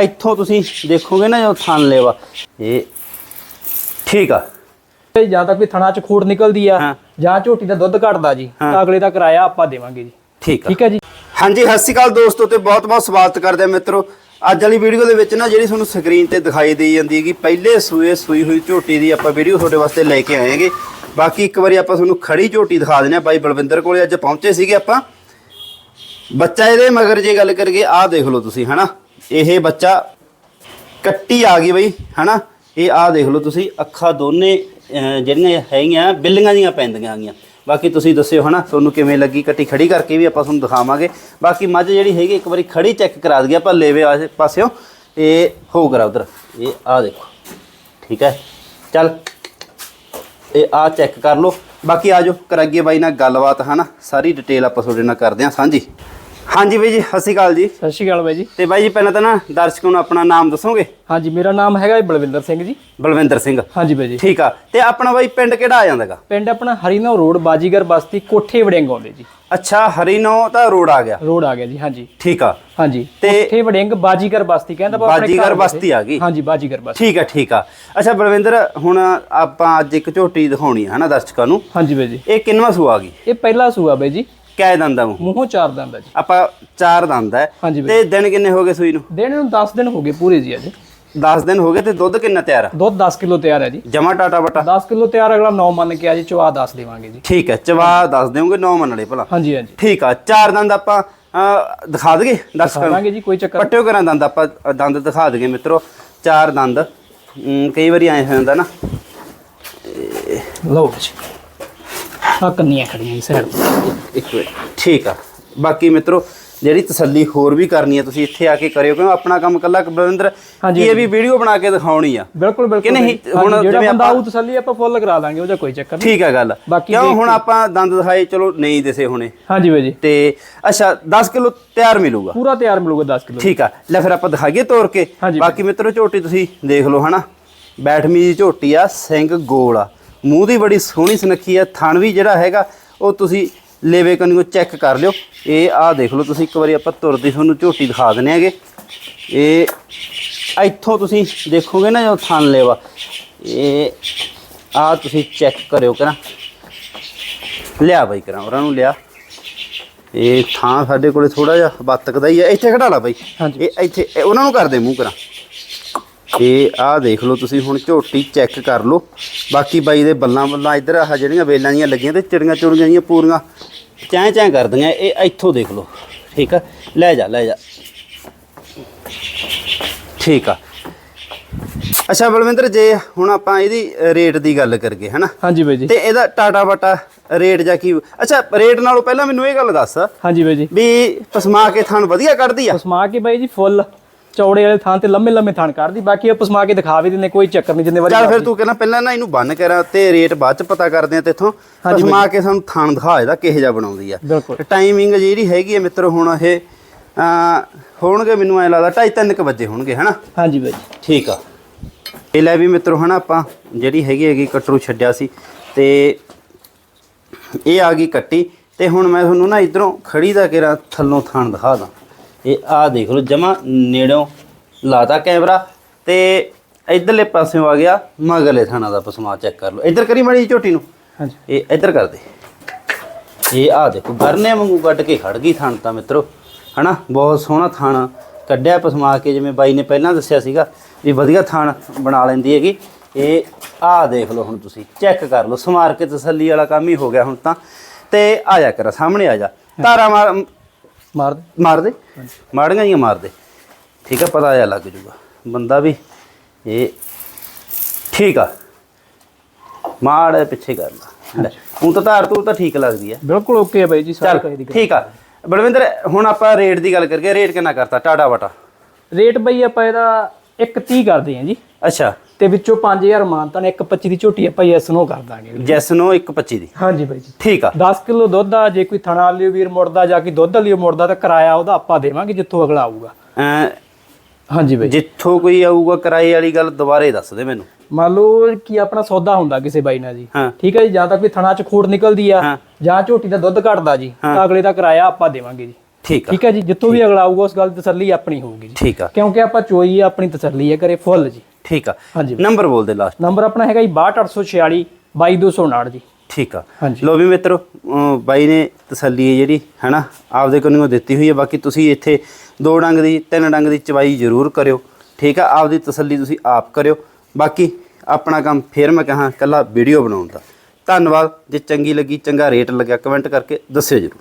ਇੱਥੋਂ ਤੁਸੀਂ ਦੇਖੋਗੇ ਨਾ ਜੋ ਥਣ ਲੇਵਾ ਇਹ ਠੀਕ ਆ। ਤੇ ਜਾਂ ਤਾਂ ਕੋਈ ਥਣਾ ਚ ਖੋੜ ਨਿਕਲਦੀ ਆ। ਜਾਂ ਝੋਟੀ ਦਾ ਦੁੱਧ ਘਟਦਾ ਜੀ। ਤਾਂ ਅਗਲੇ ਦਾ ਕਿਰਾਇਆ ਆਪਾਂ ਦੇਵਾਂਗੇ ਜੀ। ਠੀਕ ਆ। ਠੀਕ ਹੈ ਜੀ। ਹਾਂਜੀ ਸਤਿ ਸ਼੍ਰੀ ਅਕਾਲ ਦੋਸਤੋ ਤੇ ਬਹੁਤ-ਬਹੁਤ ਸਵਾਗਤ ਕਰਦੇ ਆ ਮਿੱਤਰੋ। ਅੱਜ ਵਾਲੀ ਵੀਡੀਓ ਦੇ ਵਿੱਚ ਨਾ ਜਿਹੜੀ ਤੁਹਾਨੂੰ ਸਕਰੀਨ ਤੇ ਦਿਖਾਈ ਦੇਈ ਜਾਂਦੀ ਹੈਗੀ ਪਹਿਲੇ ਸੂਏ ਸੂਈ ਹੋਈ ਝੋਟੀ ਦੀ ਆਪਾਂ ਵੀਡੀਓ ਤੁਹਾਡੇ ਵਾਸਤੇ ਲੈ ਕੇ ਆਏਗੇ ਬਾਕੀ ਇੱਕ ਵਾਰੀ ਆਪਾਂ ਤੁਹਾਨੂੰ ਖੜੀ ਝੋਟੀ ਦਿਖਾ ਦਿੰਦੇ ਆ ਬਾਈ ਬਲਵਿੰਦਰ ਕੋਲੇ ਅੱਜ ਪਹੁੰਚੇ ਸੀਗੇ ਆਪਾਂ। ਬੱਚਾ ਇਹਦੇ ਮਗਰ ਜੇ ਗੱਲ ਕਰੀਏ ਆਹ ਦੇਖ ਲਓ ਤੁਸੀਂ ਹਨਾ? ਇਹ ਬੱਚਾ ਕੱਟੀ ਆ ਗਈ ਬਈ, ਹਨਾ? ਇਹ ਆਹ ਦੇਖ ਲਓ ਤੁਸੀਂ, ਅੱਖਾਂ ਦੋਨੇ ਜਿਹੜੀਆਂ ਹੈਗੀਆਂ, ਬਿੱਲੀਆਂ ਦੀਆਂ ਪੈਂਦੀਆਂ ਗਈਆਂ ਬਾਕੀ ਤੁਸੀਂ ਦੱਸਿਓ, ਹਨਾ? ਤੁਹਾਨੂੰ ਕਿਵੇਂ ਲੱਗੀ? ਕੱਟੀ ਖੜੀ ਕਰਕੇ ਵੀ ਆਪਾਂ ਤੁਹਾਨੂੰ ਦਿਖਾਵਾਂਗੇ। ਬਾਕੀ ਮੱਝ ਜਿਹੜੀ ਹੈਗੀ, ਇੱਕ ਵਾਰੀ ਖੜੀ ਚੈੱਕ ਕਰਾ ਦਈਏ ਆਪਾਂ, ਲੇਵੇ ਆਸੇ ਪਾਸਿਓ। ਇਹ ਹੋ ਕਰਾ ਉਧਰ। ਇਹ ਆਹ ਦੇਖੋ। ਠੀਕ ਹੈ? ਚੱਲ। ਇਹ ਆ ਚੈੱਕ ਕਰ ਲਓ। ਬਾਕੀ ਆਜੋ ਕਰਾਈਏ ਬਾਈ ਨਾਲ ਗੱਲਬਾਤ, ਹਨਾ? ਸਾਰੀ ਡਿਟੇਲ ਆਪਾਂ ਤੁਹਾਡੇ ਨਾਲ ਕਰਦੇ ਹਾਂ, ਸਾਂਝੀ। ਹਾਂਜੀ ਬਾਈ ਜੀ ਸਤਿ ਸ਼੍ਰੀ ਅਕਾਲ ਜੀ। ਸਤਿ ਸ਼੍ਰੀ ਅਕਾਲ ਬਾਈ ਜੀ। ਤੇ ਬਾਈ ਜੀ ਪਹਿਲਾਂ ਤਾਂ ਨਾ ਦਰਸ਼ਕਾਂ ਨੂੰ ਆਪਣਾ ਨਾਮ ਦੱਸੋਗੇ? ਹਾਂਜੀ ਮੇਰਾ ਨਾਮ ਹੈਗਾ ਬਲਵਿੰਦਰ ਸਿੰਘ ਜੀ। ਬਲਵਿੰਦਰ ਸਿੰਘ। ਹਾਂਜੀ ਬਾਈ ਜੀ। ਠੀਕ ਆ। ਤੇ ਆਪਣਾ ਬਾਈ ਪਿੰਡ ਕਿਹੜਾ ਆ ਜਾਂਦਾਗਾ? ਪਿੰਡ ਆਪਣਾ ਹਰੀਨੋ ਰੋਡ ਬਾਜੀਗਰ ਬਸਤੀ ਕੋਠੇ ਵੜਿੰਗ ਆਉਂਦੇ ਜੀ। ਅੱਛਾ ਹਰੀਨੋ ਤਾਂ ਰੋਡ ਆ ਗਿਆ। ਰੋਡ ਆ ਗਿਆ ਜੀ ਹਾਂਜੀ। ਠੀਕ ਆ। ਹਾਂਜੀ ਤੇ- ਕੋਠੇ ਵੜਿੰਗ ਬਾਜੀਗਰ ਬਸਤੀ ਕਹਿੰਦਾ ਬਾਜੀਗਰ ਬਸਤੀ ਆ ਗਈ। ਹਾਂਜੀ ਬਾਜੀਗਰ ਬਸਤੀ। ਠੀਕ ਆ ਠੀਕ ਆ। ਅੱਛਾ ਬਲਵਿੰਦਰ ਹੁਣ ਆਪਾਂ ਅੱਜ ਇੱਕ ਝੋਟੀ ਦਿਖਾਉਣੀ ਹੈ ਹਨਾ ਦਰਸ਼ਕਾਂ ਨੂੰ? ਹਾਂਜੀ ਬਾਈ ਜੀ। ਇਹ ਕਿੰਨਵਾਂ ਸੂਆ ਆ ਗਈ? ਇਹ ਪਹਿਲਾ ਸੂਆ ਬਾਈ ਜੀ। ਕਿਆ ਦੰਦਾ ਮੂੰਹ ਮੂੰਹੋਂ ਚਾਰ ਦੰਦ ਆ ਜੀ। ਆਪਾਂ ਚਾਰ ਦੰਦ ਹੈ ਹਾਂਜੀ ਬਾਈ। ਤੇ ਦਿਨ ਕਿੰਨੇ ਹੋ ਗਏ ਸੂਈ ਨੂੰ? ਦਿਨ ਨੂੰ 10 ਦਿਨ ਹੋ ਗਏ ਪੂਰੇ ਜੀ ਅੱਜ। 10 ਦਿਨ ਹੋ ਗਏ ਤੇ ਦੁੱਧ ਕਿੰਨਾ ਤਿਆਰ ਆ? ਦੁੱਧ 10 ਕਿਲੋ ਤਿਆਰ ਹੈ ਜੀ। ਜਮਾ ਟਾਟਾ ਬਟਾ? 10 ਕਿਲੋ ਤਿਆਰ ਅਗਲਾ 9 ਮੰਨ ਕੇ ਆ ਜੀ ਚਵਾ 10 ਦੇਵਾਂਗੇ ਜੀ। ਠੀਕ ਹੈ ਚਵਾ ਦੱਸ ਦਿਓਗੇ ਨੌ ਮੰਨਲੇ ਭਲਾ। ਹਾਂਜੀ ਹਾਂਜੀ। ਠੀਕ ਆ ਚਾਰ ਦੰਦ ਆਪਾਂ ਅਹ, ਦਿਖਾ ਦਈਏ ਦਰਸ਼ਕਾਂ ਨੂੰ ਕਰਾਂਗੇ ਜੀ ਕੋਈ ਚੱਕਰ ਪੱਟਿਓ ਕਰਾਂ ਦੰਦ ਆਪਾਂ ਅ, ਦੰਦ ਦਿਖਾ ਦਈਏ ਮਿੱਤਰੋ ਚਾਰ ਦੰਦ। ਅਮ, ਕਈ ਵਾਰੀ ਐ ਹੋ ਜਾਂਦਾ ਨਾ। ਲਓ ਜੀ। ਆ ਕੰਨੀਆਂ ਖੜੀਆਂ ਜੀ ਸਾਈਡ ਇੱਕ ਮਿੰਟ। ਠੀਕ ਆ। ਬਾਕੀ ਮਿੱਤਰੋ ਜਿਹੜੀ ਤਸੱਲੀ ਹੋਰ ਵੀ ਕਰਨੀ ਹੈ ਤੁਸੀਂ ਇੱਥੇ ਆ ਕੇ ਕਰਿਓ ਕਿਉਂਕਿ ਆਪਣਾ ਕੰਮ ਕੱਲਾ ਬਲਵਿੰਦਰ ਕੀ ਇਹ ਵੀ ਵੀਡੀਓ ਬਣਾ ਕੇ ਦਿਖਾਉਣੀ ਆ। ਬਿਲਕੁਲ ਬਿਲਕੁਲ ਕਿ ਨਹੀਂ? ਹੁਣ ਜਿਹੜਾ ਜਿਵੇਂ ਬੰਦਾ ਆਪਾਂ- ਆਊ ਤਸੱਲੀ ਆਪਾਂ ਫੁੱਲ ਕਰਾ ਦਾਂਗੇ ਉਹਦਾ ਕੋਈ ਚੱਕਰ ਨਹੀਂ। ਠੀਕ ਆ ਗੱਲ। ਬਾਕੀ ਕਿਉਂ? ਹੁਣ ਆਪਾਂ ਦੰਦ ਦਿਖਾਏ ਚਲੋ ਨਹੀਂ ਦਿਸੇ ਹੁਣੇ। ਹਾਂਜੀ ਬਾਈ ਜੀ। ਤੇ ਅੱਛਾ 10 ਕਿਲੋ ਤਿਆਰ ਮਿਲੂਗਾ। ਪੂਰਾ ਤਿਆਰ ਮਿਲੂਗਾ 10 ਕਿਲੋ। ਠੀਕ ਆ। ਲੈ ਫਿਰ ਆਪਾਂ ਦਿਖਾਈਏ ਤੋੜ ਕੇ। ਬਾਕੀ ਮਿੱਤਰੋ ਝੋਟੀ ਤੁਸੀਂ ਦੇਖ ਲਓ ਹਨਾ? ਬੈਠਮੀ ਦੀ ਝੋਟੀ ਆ ਸਿੰਘ ਗੋਲ ਆ। ਮੂੰਹ ਦੀ ਬੜੀ ਸੋਹਣੀ ਸੁਨੱਖੀ ਆ ਥਣ ਵੀ ਜਿਹੜਾ ਹੈਗਾ ਉਹ ਤੁਸੀਂ ਲੇਵੇ ਕਨੀਓ ਚੈੱਕ ਕਰ ਲਿਓ। ਇਹ ਆਹ ਦੇਖ ਲਓ ਤੁਸੀਂ ਇੱਕ ਵਾਰੀ ਆਪਾਂ ਤੁਰਦੀ ਤੁਹਾਨੂੰ ਝੋਟੀ ਦਿਖਾ ਦਿੰਨੇ ਹੈਗੇ। ਇਹ ਇੱਥੋਂ ਤੁਸੀਂ ਦੇਖੋਗੇ ਨਾ ਜੋ ਥਣ ਲੇਵਾ ਇਹ ਆਹ ਤੁਸੀਂ ਚੈੱਕ ਕਰਿਓ ਕਰਾਂ ਲਿਆ ਬਾਈ ਕਰਾਂ ਉਹਨਾਂ ਨੂੰ ਲਿਆ। ਇਹ ਥਾਂ ਸਾਡੇ ਕੋਲੇ ਥੋੜਾ ਜਿਹਾ ਬੱਤਕ ਦਾ ਹੀ ਹੈ ਇੱਥੇ ਖੜਾ ਲਾ ਬਾਈ। ਹਾਂਜੀ। ਇਹ ਇੱਥੇ ਉਹਨਾਂ ਨੂੰ ਕਰਦੇ ਮੂੰਹ ਕਰਾਂ। ਇਹ ਆਹ ਦੇਖ ਲਓ ਤੁਸੀਂ ਹੁਣ ਝੋਟੀ ਚੈੱਕ ਕਰ ਲਓ। ਬਾਕੀ ਬਾਈ ਦੇ ਬੱਲਾਂ ਬੱਲਾਂ ਇੱਧਰ ਆਹ ਜਿਹੜੀਆਂ ਵੇਲਾਂ ਜੀਆਂ ਲੱਗੀਆਂ ਤੇ ਚਿੜੀਆਂ ਚੁੜੀਆਂ ਜੀਆਂ ਪੂਰੀਆਂ ਚੈਂ ਚੈਂ ਕਰਦੀਆਂ। ਇਹ ਇੱਥੋਂ ਦੇਖ ਲਓ ਠੀਕ ਆ? ਲੈ ਜਾ ਲੈ ਜਾ। ਠੀਕ ਆ। ਅੱਛਾ ਬਲਵਿੰਦਰ ਜੇ ਹੁਣ ਆਪਾਂ ਇਹਦੀ ਰੇਟ ਦੀ ਗੱਲ ਕਰਗੇ ਹਨਾ? ਹਾਂਜੀ ਬਾਈ ਜੀ। ਤੇ ਇਹਦਾ ਟਾਟਾ ਬਟਾ ਰੇਟ ਜਾਂ ਕੀ ਅੱਛਾ ਰੇਟ ਨਾਲੋਂ ਪਹਿਲਾਂ ਮੈਨੂੰ ਇਹ ਗੱਲ ਦੱਸ। ਹਾਂਜੀ ਬਾਈ ਜੀ। ਵੀ ਪਸਮਾ ਕੇ ਥਣ ਵਧੀਆ ਕੱਢਦੀ ਆ? ਪਸਮਾ ਕੇ ਬਾਈ ਜੀ ਫੁੱਲ। ਚੌੜੇ ਵਾਲੇ ਥਾਂ ਤੇ ਲੰਮੇ ਲੰਮੇ ਥਾਂ ਕੱਢਦੀ ਬਾਕੀ ਉਹ ਪਸਮਾ ਕੇ ਦਿਖਾ ਵੀ ਦਿੰਦੇ ਕੋਈ ਚੱਕਰ ਨਹੀਂ ਜਿੰਨੇ ਵਾਰੀ ਚੱਲ ਫਿਰ ਤੂੰ ਕਹਿੰਦਾ ਪਹਿਲਾਂ ਨਾ ਇਹਨੂੰ ਬੰਨ ਕਰਾਂ ਤੇ ਰੇਟ ਬਾਅਦ ਚ ਪਤਾ ਕਰਦੇ ਆ ਤੇਥੋਂ ਪਸਮਾ ਕੇ ਸਾਨੂੰ ਥਣ ਦਿਖਾ ਇਹਦਾ ਕਿਹੋ ਜਿਹਾ ਬਣਾਉਂਦੀ ਆ। ਟਾਈਮਿੰਗ ਜਿਹੜੀ ਹੈਗੀ ਆ ਮਿੱਤਰੋ ਹੁਣ ਇਹ ਹੋਣਗੇ ਮੈਨੂੰ ਐ ਲੱਗਦਾ 2:30 3 ਵਜੇ ਹੋਣਗੇ ਹਨਾ? ਹਾਂਜੀ ਬਾਈ। ਠੀਕ ਆ। ਇਹ ਲੈ ਵੀ ਮਿੱਤਰੋ ਹਨਾ ਆਪਾਂ ਜਿਹੜੀ ਹੈਗੀ ਹੈਗੀ ਕਟਰੂ ਛੱਡਿਆ ਸੀ ਤੇ ਇਹ ਆ ਗਈ ਕੱਟੀ ਤੇ ਹੁਣ ਮੈਂ ਤੁਹਾਨੂੰ ਨਾ ਇਧਰੋਂ ਖੜੀ ਦਾ ਕੇਰਾ ਥੱਲੋਂ ਥਾਣ ਦਿਖਾ ਦਾਂ। ਇਹ ਆ ਦੇਖ ਲਓ ਜਮਾ ਨੇੜੋਂ ਲਾਤਾ ਕੈਮਰਾ ਤੇ ਇਧਰਲੇ ਪਾਸਿਓਂ ਆ ਗਿਆ ਮਗਰਲੇ ਥਾਣਾ ਦਾ ਪਸਮਾ ਚੈੱਕ ਕਰ ਲਓ। ਇਧਰ ਕਰੀ ਮੜੀ ਝੋਟੀ ਨੂੰ। ਹਾਂਜੀ। ਇਹ ਇੱਧਰ ਕਰ ਦੇ। ਇਹ ਆ ਦੇਖੋ ਗਰਨੇ ਵਾਂਗੂ ਕੱਢ ਕੇ ਖੜ ਗਈ ਥਣ ਤਾਂ ਮਿੱਤਰੋ। ਹਨਾ ਬਹੁਤ ਸੋਹਣਾ ਥਣ ਕੱਢਿਆ ਪਸਮਾ ਕੇ ਜਿਵੇਂ ਬਾਈ ਨੇ ਪਹਿਲਾਂ ਦੱਸਿਆ ਸੀਗਾ ਵੀ ਵਧੀਆ ਥਣ ਬਣਾ ਲੈਂਦੀ ਹੈਗੀ। ਇਹ ਆ ਦੇਖ ਲਓ ਹੁਣ ਤੁਸੀਂ ਚੈੱਕ ਕਰ ਲਓ। ਸਮਾਰ ਕੇ ਤਸੱਲੀ ਵਾਲਾ ਕੰਮ ਹੀ ਹੋ ਗਿਆ ਹੁਣ ਤਾਂ। ਤੇ ਆ ਜਾ ਕਰ ਸਾਹਮਣੇ ਆ ਜਾ। ਤਾਰਾ ਮਾਰ ਮਾਰ ਦੇ। ਮਾਰ ਦੇ। ਮਾੜੀਆਂ ਜੀਆਂ ਮਾਰ ਦੇ ਠੀਕ ਆ ਪਤਾ ਜਾ ਲੱਗ ਜੂਗਾ। ਬੰਦਾ ਵੀ ਇਹ ਠੀਕ ਆ। ਮਾੜ ਪਿੱਛੇ ਕਰ ਲਾ ਹੁਣ ਤਾਂ ਧਾਰ ਤੂੰ ਤਾਂ ਠੀਕ ਲੱਗਦੀ ਹੈ ਬਿਲਕੁਲ ਓਕੇ ਆ ਬਾਈ ਜੀ ਸਾਰੇ ਗੱਲ। ਠੀਕ ਆ। ਬਲਵਿੰਦਰ ਹੁਣ ਆਪਾਂ ਰੇਟ ਦੀ ਗੱਲ ਕਰੀਏ ਰੇਟ ਕਿੰਨਾ ਕਰਤਾ? ਟਾਟਾ ਵਟਾ ਰੇਟ ਬਾਈ ਆਪਾਂ ਇਹਦਾ 130 ਕਰਦੇ ਹਾਂ ਜੀ। ਅੱਛਾ। ਤੇ ਵਿੱਚੋਂ 5000 ਮਾਨਤਾ ਨੇ 125 ਦੀ ਝੋਟੀ ਆਪਾਂ ਯੈਸ ਨੋ ਕਰ ਦਾਂਗੇ ਜੈਸ ਨੂੰ 125 ਦੀ। ਹਾਂਜੀ ਬਾਈ ਜੀ। ਠੀਕ ਆ। 10 ਕਿਲੋ ਦੁੱਧ ਆ ਜੇ ਕੋਈ ਥਣਾ ਲਿਓ ਵੀਰ ਮੁੜਦਾ ਜਾਂ ਕੋਈ ਦੁੱਧ ਲਿਓ ਮੁੜਦਾ ਤਾਂ ਕਿਰਾਇਆ ਉਹਦਾ ਆਪਾਂ ਦੇਵਾਂਗੇ ਜਿੱਥੋਂ ਅਗਲਾ ਆਊਗਾ। ਅਮ ਹਾਂਜੀ ਬਾਈ ਜਿੱਥੋਂ ਕੋਈ ਆਊਗਾ ਕਿਰਾਏ ਵਾਲੀ ਗੱਲ ਦੁਬਾਰੇ ਦੱਸ ਦੇ ਮੈਨੂੰ। ਮੰਨ ਲਓ ਕਿ ਆਪਣਾ ਸੌਦਾ ਹੁੰਦਾ ਕਿਸੇ ਬਾਈ ਨਾਲ ਜੀ। ਹਾਂ। ਠੀਕ ਹੈ ਜੀ ਜਾਂ ਤਾਂ ਕੋਈ ਥਣਾ ਚ ਖੋੜ ਨਿਕਲਦੀ ਆ। ਜਾਂ ਝੋਟੀ ਦਾ ਦੁੱਧ ਘਟਦਾ ਜੀ ਤਾਂ ਅਗਲੇ ਦਾ ਕਿਰਾਇਆ ਆਪਾਂ ਦੇਵਾਂਗੇ ਜੀ। ਠੀਕ ਆ। ਠੀਕ ਹੈ ਜੀ ਜਿੱਥੋਂ ਵੀ ਅਗਲਾ ਆਊਗਾ ਉਸ ਗੱਲ ਦੀ ਤਸੱਲੀ ਆਪਣੀ ਹੋਊਗੀ ਜੀ। ਠੀਕ ਆ। ਕਿਉਂਕਿ ਆਪਾਂ ਚੋਈ ਆ, ਆਪਣੀ ਤਸੱਲੀ ਹੈ ਕਰੇ ਫੁੱਲ ਜੀ। ਠੀਕ ਆ। ਹਾਂਜੀ। ਨੰਬਰ ਬੋਲ ਦੇ ਲਾਸਟ ਨੰਬਰ ਆਪਣਾ ਹੈਗਾ ਜੀ 62846 22259 ਜੀ। ਠੀਕ ਆ। ਲੋ ਵੀ ਮਿੱਤਰੋ ਬਾਈ ਨੇ ਤਸੱਲੀ ਹੈ ਜਿਹੜੀ ਹਨਾ? ਆਪਦੇ ਕੋਲੋਂ ਦਿੱਤੀ ਹੋਈ ਹੈ। ਬਾਕੀ ਤੁਸੀਂ ਇੱਥੇ ਦੋ ਡੰਗ ਦੀ ਤਿੰਨ ਡੰਗ ਦੀ ਚਵਾਈ ਜ਼ਰੂਰ ਕਰਿਓ। ਠੀਕ ਆ? ਆਪਦੀ ਤਸੱਲੀ ਤੁਸੀਂ ਆਪ ਕਰਿਓ। ਬਾਕੀ ਆਪਣਾ ਕੰਮ ਫੇਰ ਮੈਂ ਕਹਾਂ ਕੱਲਾ ਵੀਡੀਓ ਬਣਾਉਣ ਦਾ। ਧੰਨਵਾਦ। ਜੇ ਚੰਗੀ ਲੱਗੀ ਚੰਗਾ ਰੇਟ ਲੱਗਿਆ ਕਮੈਂਟ ਕਰਕੇ ਦੱਸਿਓ ਜਰੂਰ।